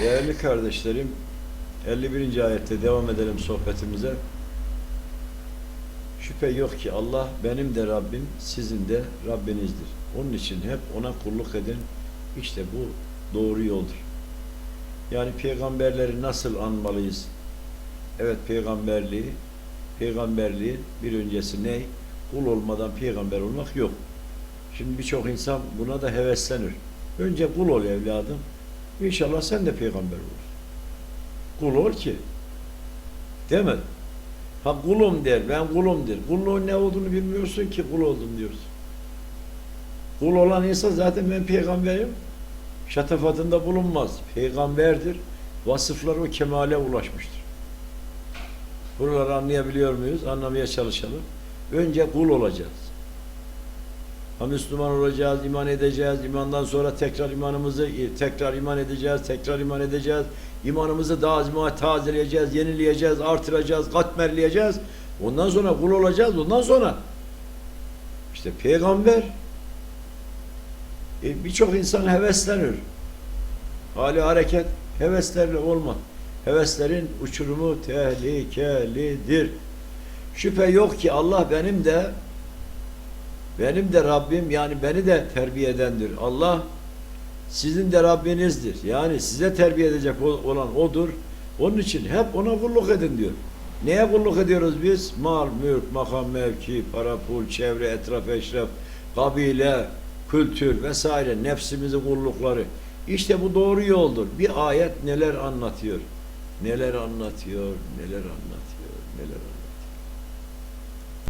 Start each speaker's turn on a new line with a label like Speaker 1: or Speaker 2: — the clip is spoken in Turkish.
Speaker 1: Değerli kardeşlerim, 51. ayette devam edelim sohbetimize. Şüphe yok ki Allah benim de Rabbim, sizin de Rabbinizdir. Onun için hep ona kulluk edin. İşte bu doğru yoldur. Yani peygamberleri nasıl anmalıyız? Evet peygamberliği, peygamberliğin bir öncesi ne? Kul olmadan peygamber olmak yok. Şimdi birçok insan buna da heveslenir. Önce kul ol evladım. İnşallah sen de peygamber olursun. Kul ol ki. Değil mi? Ha kulum der, ben kulum der. Kulluğun ne olduğunu bilmiyorsun ki kul oldum diyorsun. Kul olan insan zaten ben peygamberim. Şatafatında bulunmaz. Peygamberdir. Vasıfları o kemale ulaşmıştır. Buraları anlayabiliyor muyuz? Anlamaya çalışalım. Önce kul olacağız. Ha Müslüman olacağız, iman edeceğiz. İmandan sonra tekrar imanımızı tekrar iman edeceğiz, tekrar iman edeceğiz. İmanımızı daha tazeleyeceğiz, yenileyeceğiz, artıracağız, katmerleyeceğiz. Ondan sonra kul olacağız. Ondan sonra işte peygamber e, birçok insan heveslenir. Hali hareket heveslerle olmaz. Heveslerin uçurumu tehlikelidir. Şüphe yok ki Allah benim de benim de Rabbim yani beni de terbiye edendir. Allah sizin de Rabbinizdir. Yani size terbiye edecek olan odur. Onun için hep ona kulluk edin diyor. Neye kulluk ediyoruz biz? Mal, mülk, makam, mevki, para, pul, çevre, etraf, eşref, kabile, kültür vesaire, nefsimizin kullukları. İşte bu doğru yoldur. Bir ayet neler anlatıyor? Neler anlatıyor, neler anlatıyor, neler anlatıyor.